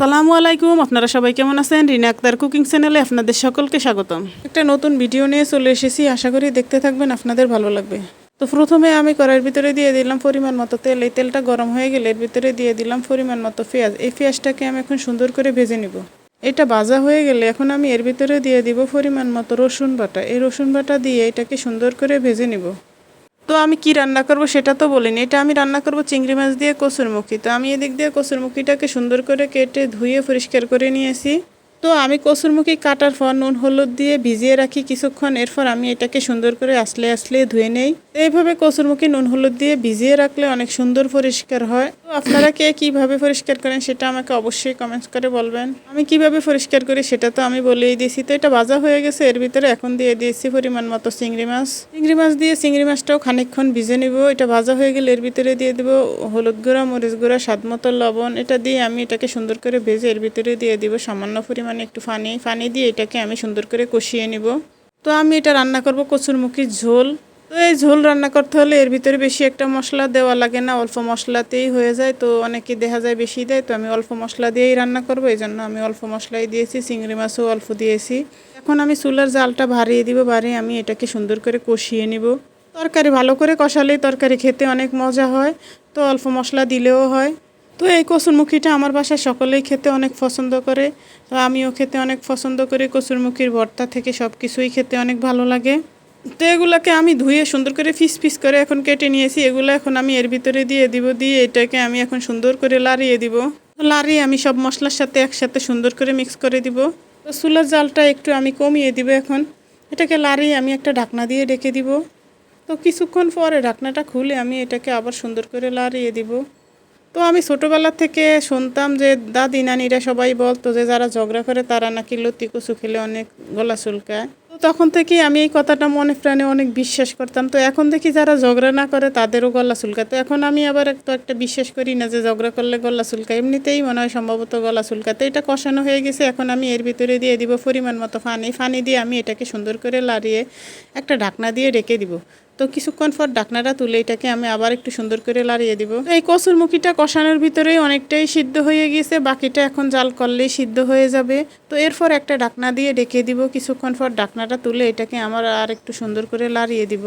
আসসালামু আলাইকুম। আপনারা সবাই কেমন আছেন? রিনা আক্তার কুকিং চ্যানেলে আপনাদের সকলকে স্বাগতম। একটা নতুন ভিডিও নিয়ে চলে এসেছি। আশা করি দেখতে থাকবেন, আপনাদের ভালো লাগবে। তো প্রথমে আমি কড়াইয়ের ভিতরে দিয়ে দিলাম পরিমাণ মতো তেল। এই তেলটা গরম হয়ে গেলে এর ভিতরে দিয়ে দিলাম পরিমাণ মতো পেঁয়াজ। এই পেঁয়াজটাকে আমি এখন সুন্দর করে ভেজে নিব। এটা ভাজা হয়ে গেলে এখন আমি এর ভিতরে দিয়ে দিব পরিমাণ মতো রসুন বাটা। এই রসুন বাটা দিয়ে এটাকে সুন্দর করে ভেজে নিব। তো আমি কি রান্না করব সেটা তো বলিনি। এটা আমি রান্না করব চিংড়ি মাছ দিয়ে কচুরমুখী। তো আমি এদিক দিয়ে কচুরমুখীটাকে সুন্দর করে কেটে ধুয়ে পরিষ্কার করে নিয়েছি। তো আমি কসুরমুখী কাটার পর নুন, হলুদ দিয়ে ভিজিয়ে রাখি কিছুক্ষণ। এরপর আমি এটাকে সুন্দর করে আসলে আসলে ধুয়ে নেই। এইভাবে কসুরমুখী নুন, হলুদ দিয়ে ভিজিয়ে রাখলে অনেক সুন্দর পরিষ্কার হয়। তো আপনারা কে কীভাবে পরিষ্কার করেন সেটা আমাকে অবশ্যই কমেন্টস করে বলবেন। আমি কীভাবে পরিষ্কার করি সেটা তো আমি বলেই দিয়েছি। তো এটা ভাজা হয়ে গেছে, এর ভিতরে এখন দিয়ে দিয়েছি পরিমাণ মতো চিংড়ি মাছ। চিংড়ি মাছ দিয়ে চিংড়ি মাছটাও খানিকক্ষণ ভিজে নিব। এটা ভাজা হয়ে গেলে এর ভিতরে দিয়ে দেবো হলুদ গুঁড়া, মরিচ গুঁড়া, স্বাদ মতো লবণ। এটা দিয়ে আমি এটাকে সুন্দর করে ভেজে এর ভিতরে দিয়ে দিব সামান্য পরিমাণে একটু পানি পানি দিয়ে এটাকে আমি সুন্দর করে কষিয়ে নিব। তো আমি এটা রান্না করব কচুরমুখির ঝোল। তো এই ঝোল রান্না করতে হলে এর ভিতরে বেশি একটা মশলা দেওয়া লাগে না, অল্প মশলাতেই হয়ে যায়। তো অনেকে দেখা যায় বেশি দেয়, তো আমি অল্প মশলা দিয়েই রান্না করব। এই জন্য আমি অল্প মশলাই দিয়েছি, চিংড়ি মাছও অল্প দিয়েছি। এখন আমি চুলার জালটা ভারিয়ে দিব, বাড়িয়ে আমি এটাকে সুন্দর করে কষিয়ে নিব। তরকারি ভালো করে কষালেই তরকারি খেতে অনেক মজা হয়, তো অল্প মশলা দিলেও হয়। তো এই কচুরমুখিটা আমার বাসায় সকলেই খেতে অনেক পছন্দ করে। তো আমিও খেতে অনেক পছন্দ করি কচুরমুখির ভর্তা থেকে সব কিছুই খেতে অনেক ভালো লাগে। তো এগুলোকে আমি ধুয়ে সুন্দর করে ফিস পিস করে এখন কেটে নিয়েছি। এগুলো এখন আমি এর ভিতরে দিয়ে দিব, দিয়ে এটাকে আমি এখন সুন্দর করে লাড়িয়ে দিব। লাড়িয়ে আমি সব মশলার সাথে একসাথে সুন্দর করে মিক্স করে দিব। তো চুলার জালটা একটু আমি কমিয়ে দিব এখন। এটাকে লাড়িয়ে আমি একটা ঢাকনা দিয়ে রেখে দিব। তো কিছুক্ষণ পরে ঢাকনাটা খুলে আমি এটাকে আবার সুন্দর করে লাড়িয়ে দিব। তো আমি ছোটোবেলা থেকে শুনতাম যে, দাদি, নানিরা সবাই বলতো যে, যারা ঝগড়া করে তারা নাকি লতি কচু খেলে অনেক গলা চুলকায়। তো তখন থেকে আমি এই কথাটা মনে প্রাণে অনেক বিশ্বাস করতাম। তো এখন দেখি যারা ঝগড়া না করে তাদেরও গলা চুলকায়। তো এখন আমি আবার একটু একটা বিশ্বাস করি না যে, ঝগড়া করলে গলা চুলকায়। এমনিতেই মনে হয় সম্ভবত গলা চুলকায়। তো এটা কষানো হয়ে গেছে। এখন আমি এর ভিতরে দিয়ে দিব পরিমাণ মতো ফানি। ফানি দিয়ে আমি এটাকে সুন্দর করে লাড়িয়ে একটা ঢাকনা দিয়ে রেখে দিব। তো কিছুক্ষণ পর ডাকনাটা তুলে এটাকে আমি আবার একটু সুন্দর করে লাড়িয়ে দিব। এই কচুর মুখিটা কষানোর ভিতরেই অনেকটাই সিদ্ধ হয়ে গিয়েছে, বাকিটা এখন জাল করলেই সিদ্ধ হয়ে যাবে। তো এরপর একটা ডাকনা দিয়ে ডেকে দিব, কিছুক্ষণ পর ডাকনাটা তুলে এটাকে আমার আর একটু সুন্দর করে লাড়িয়ে দিব।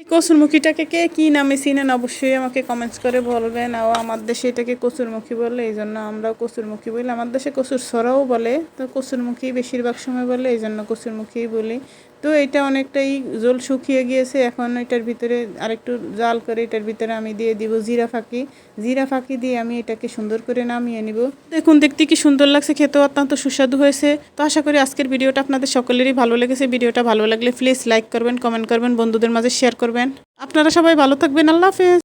এই কচুরমুখিটাকে কে কী নামে চিনেন অবশ্যই আমাকে কমেন্টস করে বলবেন। আর আমার দেশে এটাকে কচুরমুখী বলে এই জন্য আমরাও কচুরমুখী বলি। আমার দেশে কচুর সরাও বলে, তো কচুরমুখী বেশিরভাগ সময় বলে এই জন্য কচুরমুখীই বলি। তো এটা অনেকটাই জল শুকিয়ে গিয়েছে। এখন এটার ভিতরে আরেকটু জাল করে এটার ভিতরে আমি দিয়ে দিব জিরা ফাঁকি। জিরা ফাঁকি দিয়ে আমি এটাকে সুন্দর করে নামিয়ে নিব। দেখুন, দেখতে কি সুন্দর লাগছে। খেতে অত্যন্ত সুস্বাদু হয়েছে। তো আশা করি আজকের ভিডিওটা আপনাদের সকলেরই ভালো লেগেছে। ভিডিওটা ভালো লাগলে প্লিজ লাইক করবেন কমেন্ট করবেন, বন্ধুদের মাঝে শেয়ার করবেন। আপনারা সবাই ভালো থাকবেন। আল্লাহ হাফেজ।